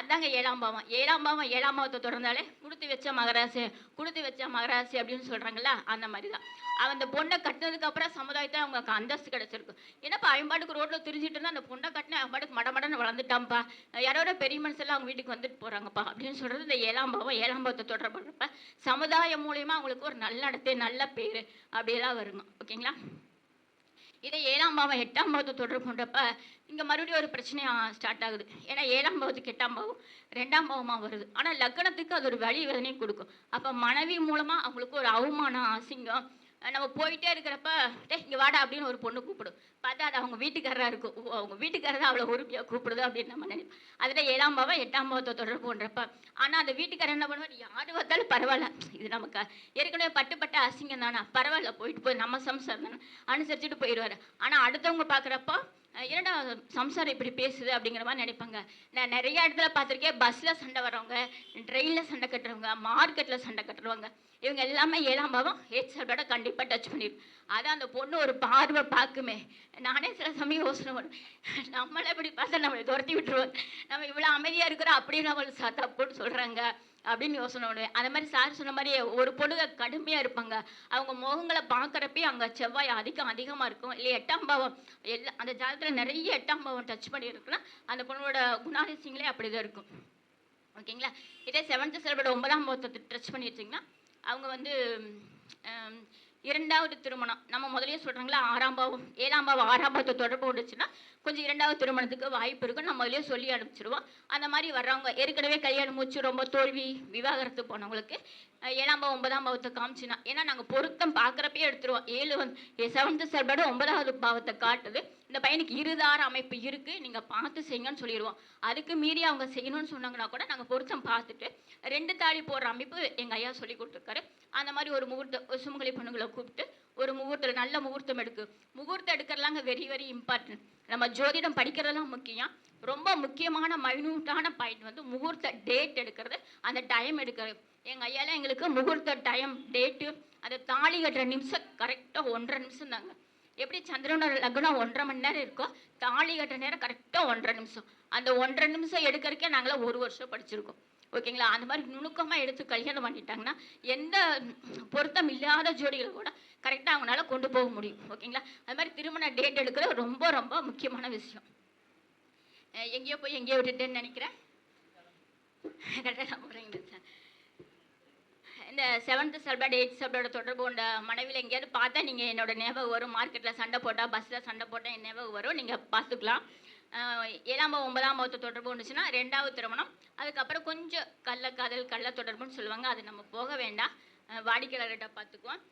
அதாங்க ஏழாம் பாவம். ஏழாம் பாவம் ஏழாம் பாவத்தை தொடர்ந்தாலே கொடுத்து வச்ச மகராசி கொடுத்து வச்ச மகராசி அப்படின்னு சொல்கிறாங்களா அந்த மாதிரி தான் அவன் அந்த பொண்ணை கட்டினதுக்கப்புறம் சமுதாயத்தில் அவங்களுக்கு அந்தஸ்து கிடச்சிருக்கும். ஏன்னாப்பா அவன்பாட்டுக்கு ரோட்டில் திரிஞ்சிட்டு இருந்தால் அந்த பொண்ணை கட்டின அவன்பாட்டுக்கு மடமடன்னு வளர்ந்துட்டான்ப்பா. யாரோட பெரிய மனுஷெல்லாம் அவங்க வீட்டுக்கு வந்துட்டு போகிறாங்கப்பா அப்படின்னு சொல்கிறது இந்த ஏழாம் பாவம் ஏழாம் பாவத்தை தொடர்படுறப்ப சமுதாயம் மூலியமாக அவங்களுக்கு ஒரு நல்ல நடத்தை நல்ல பேர் அப்படியெல்லாம் வருங்க. ஓகேங்களா? இதை ஏழாம் பாவம் எட்டாம் பாவத்தை தொடர்பு கொண்டப்ப இங்கே மறுபடியும் ஒரு பிரச்சனையா ஸ்டார்ட் ஆகுது. ஏன்னா ஏழாம் பாவத்துக்கு எட்டாம் பாவம் ரெண்டாம் பாவமாக வருது. ஆனால் லக்னத்துக்கு அது ஒரு வழி வேதனையும் கொடுக்கும். அப்போ மனைவி மூலமாக அவங்களுக்கு ஒரு அவமானம் அசிங்கம் நம்ம போயிட்டே இருக்கிறப்ப டே இங்கே வாடா அப்படின்னு ஒரு பொண்ணு கூப்பிடும். பார்த்தா அது அவங்க வீட்டுக்காரராக இருக்கும். ஓ, அவங்க வீட்டுக்காரர் தான் அவ்வளோ உரிமையாக கூப்பிடுது அப்படின்னு நம்ம நினைப்போம். அதில் ஏழாம் பாவம் எட்டாம் பாவத்தை தொடர்பு ஆனால் அந்த வீட்டுக்காரர் என்ன பண்ணுவார்? யார் பார்த்தாலும் பரவாயில்ல. இது நமக்கு ஏற்கனவே பட்டுப்பட்ட அசிங்கம் தானே? பரவாயில்ல போயிட்டு போய் நம்ம சம்சாரம் தானே? அனுசரிச்சுட்டு போயிடுவாரு. ஆனால் அடுத்தவங்க பார்க்குறப்போ என்னடா சம்சாரம் இப்படி பேசுது அப்படிங்கிற மாதிரி நினைப்பாங்க. நான் நிறைய இடத்துல பார்த்துருக்கேன். பஸ்ஸில் சண்டை வரவங்க ட்ரெயினில் சண்டை கட்டுறவங்க மார்க்கெட்டில் சண்டை கட்டுறவங்க இவங்க எல்லாமே ஏழாம் பாவம் ஹெச்ஆர்டோட கண்டிப்பாக டச் பண்ணிடும் அதான் அந்த பொண்ணு ஒரு பார்வை பார்க்குமே. நானே சில சமயம் யோசனை பண்ணுவேன். நம்மளை இப்படி பார்த்தா நம்மளை துரத்தி விட்டுருவோம் நம்ம இவ்வளோ அமைதியாக இருக்கிறோம் அப்படின்னு அவள் ச- தப்புன்னு சொல்கிறாங்க அப்படின்னு யோசனை பண்ணுவேன். அந்த மாதிரி சார் சொன்ன மாதிரி ஒரு பொண்ணுங்க கடுமையாக இருப்பாங்க. அவங்க முகங்களை பார்க்குறப்பே அங்கே செவ்வாய் அதிகம் அதிகமாக இருக்கும். இல்லை எட்டாம் பாவம். எல்லா அந்த ஜாதகத்தில் நிறைய எட்டாம் பாவம் டச் பண்ணியிருக்குன்னா அந்த பொண்ணோட குணாதிசயங்களே அப்படி தான் இருக்கும் ஓகேங்களா இதே செவன்த்து செலவோட ஒன்பதாம் பாவத்தை டச் பண்ணிடுச்சிங்கன்னா அவங்க வந்து இரண்டாவது திருமணம். நம்ம முதல்லயே சொல்கிறாங்களா ஆறாம் பாவம் ஏழாம் பாவம் ஆறாம் பாவத்தை தொடர்பு கொண்டுச்சுன்னா கொஞ்சம் இரண்டாவது திருமணத்துக்கு வாய்ப்பு இருக்கும் நம்ம முதல்லயே சொல்லி அனுப்பிச்சிருவோம். அந்த மாதிரி வர்றவங்க ஏற்கனவே கல்யாணம் முடிச்சு ரொம்ப தோல்வி விவாகரத்து போனவங்களுக்கு ஏழாம் பாவம் ஒன்பதாம் பாவத்தை காமிச்சுனா ஏன்னா நாங்கள் பொருத்தம் பார்க்குறப்பே எடுத்துருவோம். ஏழு வந்து செவன்த்து செல்பாடு ஒன்பதாவது பாவத்தை காட்டுது. இந்த பையனுக்கு இருதார அமைப்பு இருக்கு நீங்க பார்த்து செய்யுங்கன்னு சொல்லிடுவோம். அதுக்கு மீறி அவங்க செய்யணும்னு சொன்னாங்கன்னா கூட நாங்கள் பொருத்தம் பார்த்துட்டு ரெண்டு தாலி போடுற அமைப்பு எங்க ஐயா சொல்லி கொடுத்துருக்காரு. அந்த மாதிரி ஒரு முகூர்த்த சுமங்கலி பொண்ணுங்களை கூப்பிட்டு ஒரு முகூர்த்தம் நல்ல முகூர்த்தம் எடுக்கு. முகூர்த்தம் எடுக்கிறலாங்க வெரி வெரி இம்பார்ட்டன்ட் நம்ம ஜோதிடம் படிக்கிறதெல்லாம் முக்கியம். ரொம்ப முக்கியமான மைனூட்டான பாயிண்ட் வந்து முகூர்த்த டேட் எடுக்கிறது. அந்த டைம் எடுக்கிறது. எங்க ஐயால எங்களுக்கு முகூர்த்த டைம் டேட்டு அந்த தாலி கட்டுற நிமிஷம் கரெக்டாக ஒன்றரை நிமிஷம் தாங்க எப்படி சந்திரனோட லக்னம் ஒன்றரை மணி நேரம் இருக்கோ தாலி கட்டுற நேரம் கரெக்டாக ஒன்றரை நிமிஷம். அந்த ஒன்றரை நிமிஷம் எடுக்கிறக்கே நாங்களாம் ஒரு வருஷம் படிச்சிருக்கோம். ஓகேங்களா அந்த மாதிரி நுணுக்கமாக எடுத்து கல்யாணம் பண்ணிட்டாங்கன்னா எந்த பொருத்தம் இல்லாத ஜோடிகளை கூட கரெக்டாக அவங்களால கொண்டு போக முடியும். ஓகேங்களா அது மாதிரி திருமண டேட் எடுக்கிறது ரொம்ப ரொம்ப முக்கியமான விஷயம். எங்கேயோ போய் எங்கேயோ விட்டுட்டேன்னு நினைக்கிறேன். கரெக்டாக போகிறீங்க சார். இந்த செவன்த் சல்பாட் எயிட் சல்பாடோட தொடர்பு கொண்ட மனைவியில் எங்கேயாவது பார்த்தா நீங்கள் என்னோட ஞாபகம் வரும். மார்க்கெட்டில் சண்டை போட்டால் பஸ்ஸில் சண்டை போட்டால் என் ஞாபகம் வரும். நீங்கள் பார்த்துக்கலாம். ஏழாம் ஒன்பதாம் பாவத்தை தொடர்பு வந்துச்சுன்னா ரெண்டாவது திருமணம். அதுக்கப்புறம் கொஞ்சம் கள்ள காதல் கள்ள தொடர்புன்னு சொல்லுவாங்க. அது நம்ம போக வேண்டாம். வாடிக்கையாளர்கிட்ட பார்த்துக்குவோம்.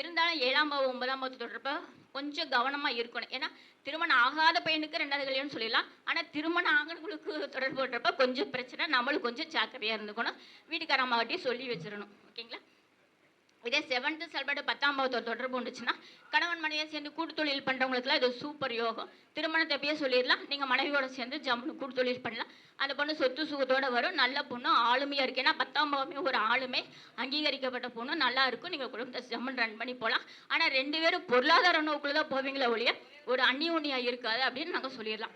இருந்தாலும் ஏழாம் பாவம் ஒன்பதாம் பாவத்து தொடர்ப கொஞ்சம் கவனமாக இருக்கணும். ஏன்னா திருமணம் ஆகாத பையனுக்கு ரெண்டாவது கல்யாணம் சொல்லிடலாம். ஆனால் திருமணம் ஆகணுங்களுக்கு தொடர்பு பண்றப்ப கொஞ்சம் பிரச்சனை. நம்மளும் கொஞ்சம் ஜாக்கிரதையாக இருந்துக்கணும். வீட்டுக்காரம்மாவட்டையும் சொல்லி வச்சிடணும். ஓகேங்களா இதே செவன்த்து செல்பட்டு பத்தாம் பாவத்தை தொடர்பு வந்துச்சுன்னா கணவன் மனைவியை சேர்ந்து கூட்டுத்தொழில் பண்ணுறவங்களுக்குலாம் இது சூப்பர் யோகம். திருமணத்தை எப்பயே சொல்லிடலாம். நீங்கள் மனைவியோட சேர்ந்து ஜம்முன்னு கூட்டுத்தொழில் பண்ணலாம். அந்த பொண்ணு சொத்து சுகத்தோடு வரும். நல்ல பொண்ணு ஆளுமையாக இருக்கு. ஏன்னா பத்தாம் பாவமே ஒரு ஆளுமை. அங்கீகரிக்கப்பட்ட பொண்ணு நல்லா இருக்கும். நீங்கள் குடும்பத்தை ஜம்முன்னு ரன் பண்ணி போகலாம் ஆனால் ரெண்டு பேரும் பொருளாதார நோக்குள்ள தான் போவீங்களே ஒழிய ஒரு அந்நியோன்னியாக இருக்காது அப்படின்னு நாங்கள் சொல்லிடலாம்.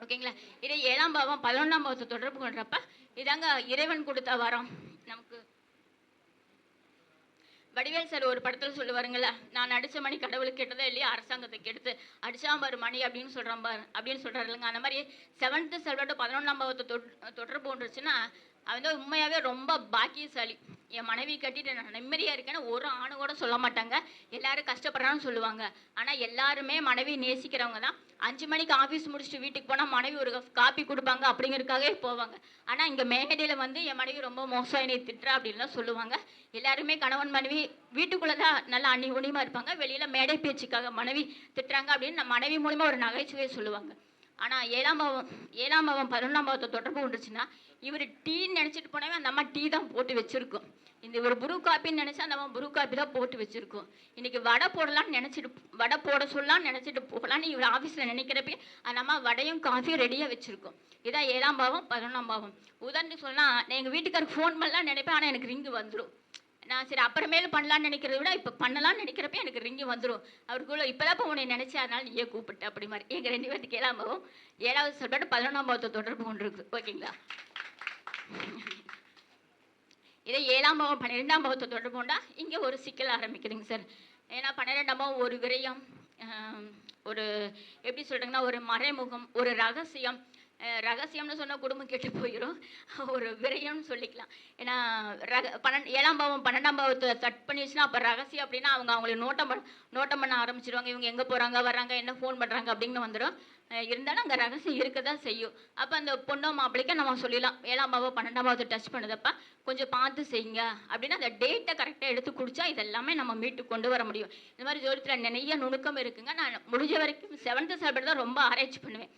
ஓகேங்களா? இதே ஏழாம் பாவம் பதினொன்றாம் பாவத்தை தொடர்பு கொண்டப்ப இதாங்க இறைவன் கொடுத்த வரம். நமக்கு வடிவேல் சார் ஒரு படத்தில் சொல்லுவாருங்கள நான் அடிச்ச மணி கடவுளுக்கு கெட்டதே இல்லையா? அரசாங்கத்தை கெடுத்து அடிச்சா பாரு மணி அப்படின்னு சொல்கிறான் பாரு. அப்படின்னு சொல்கிறாரு இல்லைங்க அந்த மாதிரி செவன்த்து செல்வட்டு பதினொன்றாம் பாவத்தை தொட் தொடர்பு ஒன்றுச்சுன்னா அவன் வந்து உண்மையாகவே ரொம்ப பாக்கியசாலி. என் மனைவி கட்டிட்டு நான் நிம்மதியாக இருக்கேன்னு ஒரு ஆணு கூட சொல்ல மாட்டாங்க. எல்லாரும் கஷ்டப்படுறான்னு சொல்லுவாங்க. ஆனால் எல்லாருமே மனைவி நேசிக்கிறவங்க தான். அஞ்சு மணிக்கு ஆஃபீஸ் முடிச்சுட்டு வீட்டுக்கு போனால் மனைவி ஒரு காப்பி கொடுப்பாங்க அப்படிங்கிறதுக்காகவே போவாங்க. ஆனால் இங்கே மேடையில் வந்து என் மனைவி ரொம்ப மோசம் என்னை திட்டுறா அப்படின்லாம் சொல்லுவாங்க. எல்லாருமே கணவன் மனைவி வீட்டுக்குள்ளே தான் நல்லா அன்னி உணிமா இருப்பாங்க. வெளியில் மேடை பேச்சுக்காக மனைவி திட்டுறாங்க அப்படின்னு மனைவி மூலிமா ஒரு நகைச்சுவையை சொல்லுவாங்க. ஆனால் ஏழாம் பாவம் ஏழாம் பாவம் பதினொன்றாம் பாவத்தை தொடர்பு கொண்டுச்சுன்னா இவர் டீன்னு நினச்சிட்டு போனவே அந்த அம்மா டீ தான் போட்டு வச்சுருக்கோம். இந்த இவர் புரு காப்பின்னு நினச்சா அந்த அம்மா புரு காப்பி தான் போட்டு வச்சுருக்கோம். இன்றைக்கி வடை போடலாம்னு நினச்சிட்டு வடை போட சொல்லலாம்னு நினச்சிட்டு போகலான்னு இவர் ஆஃபீஸில் நினைக்கிறப்பே அந்த அம்மா வடையும் காஃபியும் ரெடியாக வச்சுருக்கோம். இதான் ஏழாம் பாவம் பதினொன்றாம் பாவம். உதாரணத்துக்கு சொன்னால் நான் எங்கள் வீட்டுக்காரருக்கு ஃபோன் பண்ணலாம் நினைப்பேன் ஆனால் எனக்கு ரிங்கு வந்துடும் நான் சரி அப்புறமேல பண்ணலாம்னு நினைக்கிறத விட இப்போ பண்ணலாம்னு நினைக்கிறப்ப எனக்கு ரிங்கி வந்துடும் அவருக்குள்ள இப்போதான் இப்போ உன்னை நினைச்சேன் அதனால நீயே கூப்பிட்ட அப்படி மாதிரி எங்கள் ரெண்டு பேருக்கு ஏழாம் ஏழாவது சொல்லிட்டு பதினொன்றாம் பாவத்தை தொடர்பு கொண்டு இருக்குது ஓகேங்களா? இதே ஏழாம் பாவம் பன்னிரெண்டாம் பாவத்தை தொடர்பு கொண்டா இங்கே ஒரு சிக்கல் ஆரம்பிக்குதுங்க சார். ஏன்னா பன்னிரெண்டாம் பாவம் ஒரு விரயம் ஒரு எப்படி சொல்கிறேங்கன்னா ஒரு மறைமுகம் ஒரு ரகசியம் ரகசியம்னு சொன்னால் குடும்பம் கெட்டு போயிடும் ஒரு விரயம்னு சொல்லிக்கலாம். ஏன்னா ரக பன்னெண்டு ஏழாம் பாவம் பன்னெண்டாம் பாவத்தை கட் பண்ணிடுச்சுன்னா அப்போ ரகசியம் அப்படின்னா அவங்க அவங்களை நோட்டம் பண்ண நோட்டம் பண்ண ஆரம்பிச்சிருவாங்க. இவங்க எங்கே போகிறாங்க வர்றாங்க என்ன ஃபோன் பண்ணுறாங்க அப்படின்னு வந்துடும் இருந்தாலும் அங்கே ரகசியம் இருக்க தான் செய்யும். அப்போ அந்த பொண்ணோ மாப்பிள்ளைக்கு நம்ம சொல்லிடலாம் ஏழாம் பாவம் பன்னெண்டாம் டச் பண்ணுதப்ப கொஞ்சம் பார்த்து செய்யுங்க. அப்படின்னா அந்த டேட்டை கரெக்டாக எடுத்து குடிச்சா இதெல்லாமே நம்ம மீட்டு கொண்டு வர முடியும். இந்த மாதிரி ஜோதிடத்தில் நிறைய நுணுக்கம் இருக்குங்க. நான் முடிஞ்ச வரைக்கும் செவன்த்து சாப்பிட்டு தான் ரொம்ப ஆராய்ச்சி பண்ணுவேன்.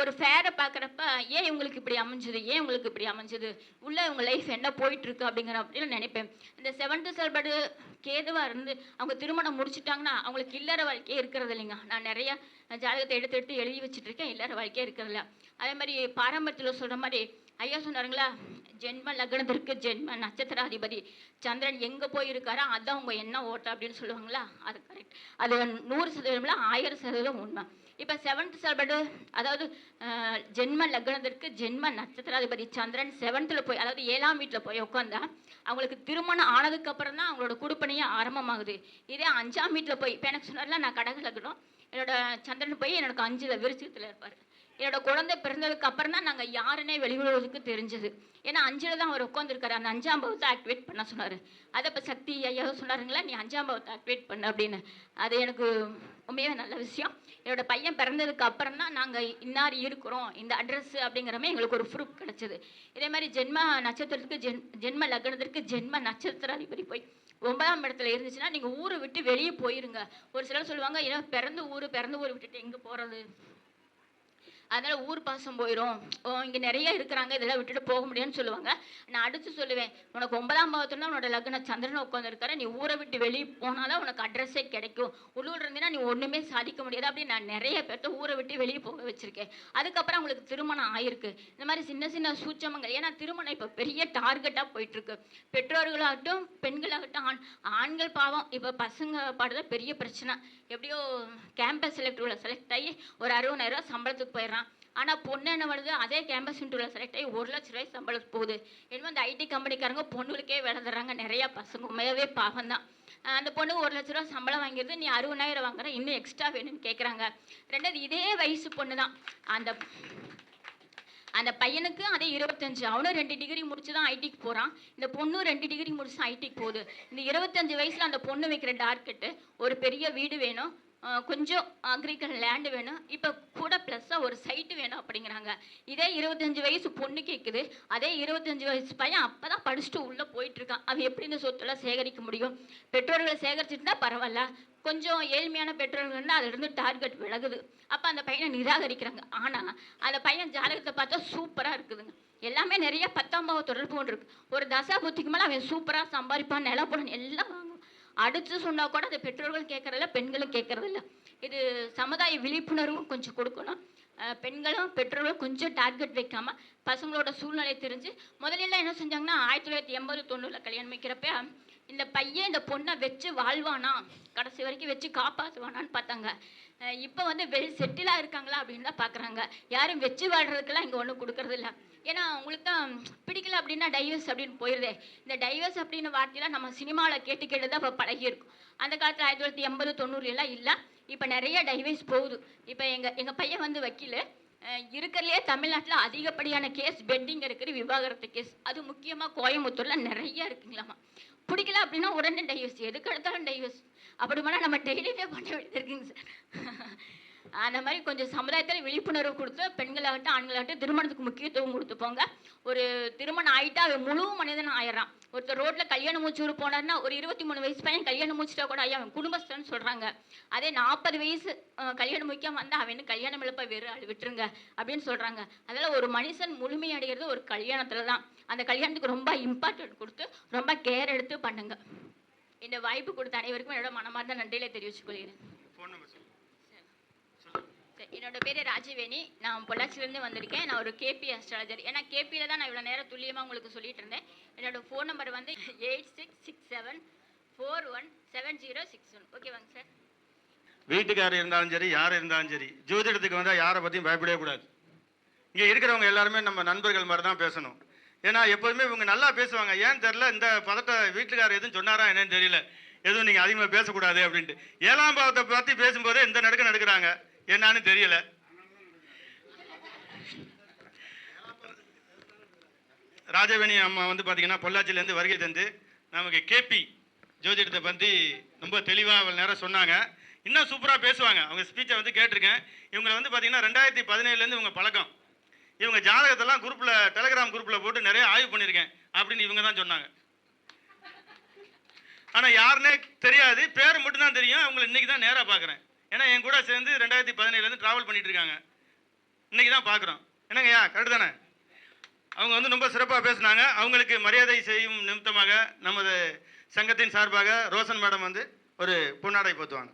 ஒரு ஃபேரை பார்க்குறப்ப ஏன் இவங்களுக்கு இப்படி அமைஞ்சது? ஏன் உங்களுக்கு இப்படி அமைஞ்சது? உள்ள இவங்க லைஃப் என்ன போயிட்டுருக்கு? அப்படிங்கிற அப்படின்னு நினைப்பேன். இந்த செவன்த்து சால்படு கேதுவாக இருந்து அவங்க திருமணம் முடிச்சிட்டாங்கன்னா அவங்களுக்கு இல்லற வாழ்க்கையே இருக்கிறது இல்லைங்க. நான் நிறையா ஜாதகத்தை எடுத்து எடுத்து எழுதி வச்சுட்டு இருக்கேன் இல்லற வாழ்க்கையே அதே மாதிரி பாரம்பரியத்தில் சொல்கிற மாதிரி ஐயா சொன்னாருங்களா ஜென்ம லக்னத்திற்கு ஜென்ம நட்சத்திராதிபதி. சந்திரன் எங்கே போயிருக்காரோ அதான் உங்கள் என்ன ஓட்டம் அப்படின்னு சொல்லுவாங்களா? அது கரெக்ட் அது நூறு சதவீதம்ல ஆயிரம் சதவீதம் உண்மை. இப்போ செவன்த் சால்படு அதாவது ஜென்ம லக்னத்திற்கு ஜென்ம நட்சத்திராதிபதி சந்திரன் செவன்த்தில் போய் அதாவது ஏழாம் வீட்டில் போய் உட்காந்தா அவங்களுக்கு திருமணம் ஆனதுக்கப்புறம் தான் அவங்களோட குடுப்பணியே ஆரம்பமாகுது. இதே அஞ்சாம் வீட்டில் போய் இப்போ எனக்கு சொன்னார்ல நான் கடக லக்னம் என்னோட சந்திரன் போய் எனக்கு அஞ்சில் விருச்சிகத்தில் இருப்பார். என்னோட குழந்தை பிறந்ததுக்கு அப்புறம் தான் நாங்கள் யாருன்னே வெளியுறவுக்கு தெரிஞ்சது. ஏன்னா அஞ்சில் தான் அவர் உட்காந்துருக்காரு அந்த அஞ்சாம் பாவத்தை ஆக்டிவேட் பண்ண சொன்னார். அதை இப்போ சக்தி ஐயா சொன்னாருங்களா? நீ அஞ்சாம் பாவத்தை ஆக்டிவேட் பண்ண அப்படின்னு. அது எனக்கு ரொம்பவே நல்ல விஷயம். என்னோட பையன் பிறந்ததுக்கு அப்புறம் தான் நாங்கள் இன்னார் இருக்கிறோம். இந்த அட்ரஸ் அப்படிங்கிறமே எங்களுக்கு ஒரு ப்ரூஃப் கிடச்சிது. இதே மாதிரி ஜென்ம நட்சத்திரத்துக்கு ஜென் ஜென்ம லக்னத்திற்கு ஜென்ம நட்சத்திராதிபதி போய் ஒன்பதாம் இடத்துல இருந்துச்சுன்னா நீங்கள் ஊரை விட்டு வெளியே போயிருங்க. ஒரு சிலர் சொல்லுவாங்க ஏன்னா பிறந்த ஊர் பிறந்த ஊரை விட்டுட்டு எங்கே போகிறது அதனால ஊர் பாசம் போயிடும் ஓ இங்கே நிறைய இருக்கிறாங்க இதெல்லாம் விட்டுட்டு போக முடியும்னு சொல்லுவாங்க. நான் அடுத்து சொல்லுவேன் உனக்கு ஒன்பதாம் பாவத்தில் உன்னோட லக்ன சந்திரன் உட்காந்துருக்காரு நீ ஊரை விட்டு வெளியே போனாதான் உனக்கு அட்ரஸே கிடைக்கும். உள்ளூர் இருந்தீங்கன்னா நீ ஒன்றுமே சாதிக்க முடியாது. அப்படின்னு நான் நிறைய பேர்த்த ஊரை விட்டு வெளியே போக வச்சுருக்கேன். அதுக்கப்புறம் அவங்களுக்கு திருமணம் ஆயிருக்கு. இந்த மாதிரி சின்ன சின்ன சூட்சமங்கள். ஏன்னா திருமணம் இப்போ பெரிய டார்கெட்டாக போயிட்டுருக்கு. பெற்றோர்களாகட்டும் பெண்களாகட்டும் ஆண் ஆண்கள் பாவம். இப்போ பசங்க பாடுறது பெரிய பிரச்சனை. எப்படியோ கேம்பஸ் செலக்டிவ்ல செலக்ட் ஆகி ஒரு அறுபதாயிரம் சம்பளத்துக்கு போயிடுறான். ஆனால் பொண்ணு என்ன பண்ணுது? அதே கேம்பஸ் இன்டர்வியூவில் செலக்ட் ஆகி ஒரு லட்ச ரூபாய் சம்பளம் போகுது. என்னமோ அந்த ஐடி கம்பெனிக்காரங்க பொண்ணுகளுக்கே வேலை தர்றாங்க. நிறையா பசங்க உண்மையாகவே பாவம் தான் அந்த பொண்ணு ஒரு லட்ச ரூபா சம்பளம் வாங்கிடுது. நீ அறுபதாயிரம் வாங்குற இன்னும் எக்ஸ்ட்ரா வேணும்னு கேட்குறாங்க ரெண்டாவது இதே வயசு பொண்ணு தான் அந்த அந்த பையனுக்கு அதே இருபத்தஞ்சு. அவனும் ரெண்டு டிகிரி முடிச்சு தான் ஐடிக்கு போகிறான் இந்த பொண்ணும் ரெண்டு டிகிரி முடிச்சு ஐடிக்கு போகுது. இந்த இருபத்தஞ்சு வயசில் அந்த பொண்ணு வைக்கிற டார்கெட்டு ஒரு பெரிய வீடு வேணும். கொஞ்சம் அக்ரிகல் லேண்டு வேணும். இப்போ கூட ப்ளஸ்ஸாக ஒரு சைட்டு வேணும் அப்படிங்கிறாங்க. இதே இருபத்தஞ்சு வயசு பொண்ணு கேட்குது அதே இருபத்தஞ்சு வயசு பையன் அப்போ தான் படிச்சுட்டு உள்ளே போயிட்டுருக்கான். அவன் எப்படி இந்த சொத்தெல்லாம் சேகரிக்க முடியும்? பெற்றோர்களை சேகரிச்சுட்டு பரவாயில்ல. கொஞ்சம் ஏழ்மையான பெற்றோர்கள்னா அதிலிருந்து டார்கெட் விலகுது. அப்போ அந்த பையனை நிராகரிக்கிறாங்க. ஆனால் அந்த பையன் ஜாதகத்தை பார்த்தா சூப்பராக இருக்குதுங்க. எல்லாமே நிறைய பத்தாம் பாவ தொடர்பு ஒன்று இருக்கு ஒரு தசா புத்திக்கு மேலே அவன் சூப்பராக சம்பாதிப்பான் நிலப்படம் எல்லாம் அடுத்து சொன்னால் கூட அது பெற்றோர்கள் கேட்கறதில்ல பெண்களும் கேட்கறதில்ல. இது சமுதாய விழிப்புணர்வும் கொஞ்சம் கொடுக்கணும். பெண்களும் பெற்றோர்களும் கொஞ்சம் டார்கெட் வைக்காம பசங்களோட சூழ்நிலை தெரிஞ்சு முதல்ல என்ன செஞ்சாங்கன்னா ஆயிரத்தி தொள்ளாயிரத்தி எண்பது தொண்ணூறில் கல்யாணம் வைக்கிறப்ப இந்த பையன் இந்த பொண்ணை வச்சு வாழ்வானா? கடைசி வரைக்கும் வச்சு காப்பாற்றுவானான்னு பார்த்தாங்க. இப்போ வந்து வெல் செட்டிலாக இருக்காங்களா அப்படின்னு தான் பார்க்குறாங்க. யாரும் வச்சு வாழ்கிறதுக்கெல்லாம் இங்கே ஒன்றும் கொடுக்கறதில்ல. ஏன்னா உங்களுக்கு தான் பிடிக்கல அப்படின்னா டைவர்ஸ் அப்படின்னு போயிடுதே இந்த டைவர்ஸ் அப்படின்னு வார்த்தையெல்லாம் நம்ம சினிமாவில் கேட்டு கேட்டு தான் இப்போ பழகியிருக்கும். அந்த காலத்தில் ஆயிரத்தி தொள்ளாயிரத்தி எண்பது தொண்ணூறு எல்லாம் இல்லை. இப்போ நிறைய டைவர்ஸ் போகுது. இப்போ எங்கள் எங்கள் பையன் வந்து வக்கீல். இருக்கிறதுலே தமிழ்நாட்டில் அதிகப்படியான கேஸ் பெண்டிங் இருக்குது விவாகரத்து கேஸ் அது முக்கியமாக கோயம்புத்தூரில் நிறைய இருக்குங்களாமா. பிடிக்கல அப்படின்னா உடனே டைவர்ஸ் எதுக்கு எடுத்தாலும் டைவர்ஸ் அப்படி நம்ம டெய்லியே பண்ண வேண்டியது இருக்குங்க சார். <laughs> அந்த மாதிரி கொஞ்சம் சமுதாயத்தில் விழிப்புணர்வு கொடுத்து பெண்களாகட்டும் ஆண்களாகட்டும் திருமணத்துக்கு முக்கியத்துவம் கொடுத்து போங்க. ஒரு திருமணம் ஆயிட்டா அவன் முழு மனிதன் ஆயிடுறான். ஒருத்தர் ரோட்டில் கல்யாணம் மூச்சூர் போனார்னா ஒரு இருபத்தி மூணு வயசு பையன் கல்யாணம் முடிச்சிட்டா கூட ஐயா அவன் குடும்பஸ்தன் சொல்கிறாங்க அதே நாற்பது வயசு கல்யாணம் முக்கியம் வந்தால் அவன் கல்யாணம் இழப்ப வெறும் விட்டுருங்க அப்படின்னு சொல்கிறாங்க அதனால் ஒரு மனுஷன் முழுமையடைகிறது ஒரு கல்யாணத்தில் தான். அந்த கல்யாணத்துக்கு ரொம்ப இம்பார்ட்டன்ட் கொடுத்து ரொம்ப கேர் எடுத்து பண்ணுங்க. இந்த வாய்ப்பு கொடுத்த அனைவருக்கும் என்னோட மனமார்ந்த நன்றியில தெரிவித்துக் கொள்கிறேன் ஃபோன் நம்பர் சொல்லு சரி, என்னோட பேர் ராஜவேணி. நான் பொள்ளாச்சிலேருந்து வந்திருக்கேன். நான் ஒரு கேபி அஸ்ட்ராலஜர் ஏன்னா கேபியில் தான் நான் இவ்வளோ நேரம் துல்லியமாக உங்களுக்கு சொல்லிட்டு இருந்தேன். என்னோட ஃபோன் நம்பர் வந்து eight six six seven four one seven zero six one ஓகேவாங்க sir வீட்டுக்காரர் இருந்தாலும் சரி யார் இருந்தாலும் சரி ஜோதிடத்துக்கு வந்தால் யாரை பற்றியும் பயப்படவே கூடாது. இங்கே இருக்கிறவங்க எல்லாருமே நம்ம நண்பர்கள் மாதிரி தான் பேசணும். ஏன்னா எப்போதுமே இவங்க நல்லா பேசுவாங்க. ஏன் தெரில இந்த பதட்ட வீட்டுக்காரர் எதுவும் சொன்னாரா என்னன்னு தெரியல. எதுவும் நீங்கள் அதிகமாக பேசக்கூடாது அப்படின்ட்டு. ஏழாம் பாவத்தை பற்றி பேசும்போதே இந்த நடுக்க நடக்கிறாங்க. என்னன்னு தெரியல. ராஜவேணி அம்மா வந்து பார்த்தீங்கன்னா பொள்ளாச்சியிலேருந்து வருகை தந்து நமக்கு கேபி ஜோதிடத்தை பற்றி ரொம்ப தெளிவாக அவ்வளோ நேரம் சொன்னாங்க. இன்னும் சூப்பராக பேசுவாங்க. அவங்க ஸ்பீச்சை வந்து கேட்டிருக்கேன். இவங்களை வந்து பார்த்தீங்கன்னா ரெண்டாயிரத்தி பதினேழுலேருந்து இவங்க பழக்கம். இவங்க ஜாதகத்தெல்லாம் குரூப்பில் டெலகிராம் குரூப்பில் போட்டு நிறைய ஆய்வு பண்ணியிருக்கேன் அப்படின்னு இவங்க தான் சொன்னாங்க. ஆனால் யாருன்னே தெரியாது. பேர் மட்டும்தான் தெரியும். அவங்கள இன்னைக்கு தான் நேராக பார்க்குறேன் ஏன்னா என் கூட சேர்ந்து ரெண்டாயிரத்தி பதினேழுலேருந்து ட்ராவல் பண்ணிட்டு இருக்காங்க இன்னைக்கு தான் பார்க்குறோம் என்னங்கய்யா கரெக்டு தானே? அவங்க வந்து ரொம்ப சிறப்பாக பேசுனாங்க. அவங்களுக்கு மரியாதை செய்யும் நிமித்தமாக நமது சங்கத்தின் சார்பாக ரோசன் மேடம் வந்து ஒரு பொன்னாடை போத்துவாங்க.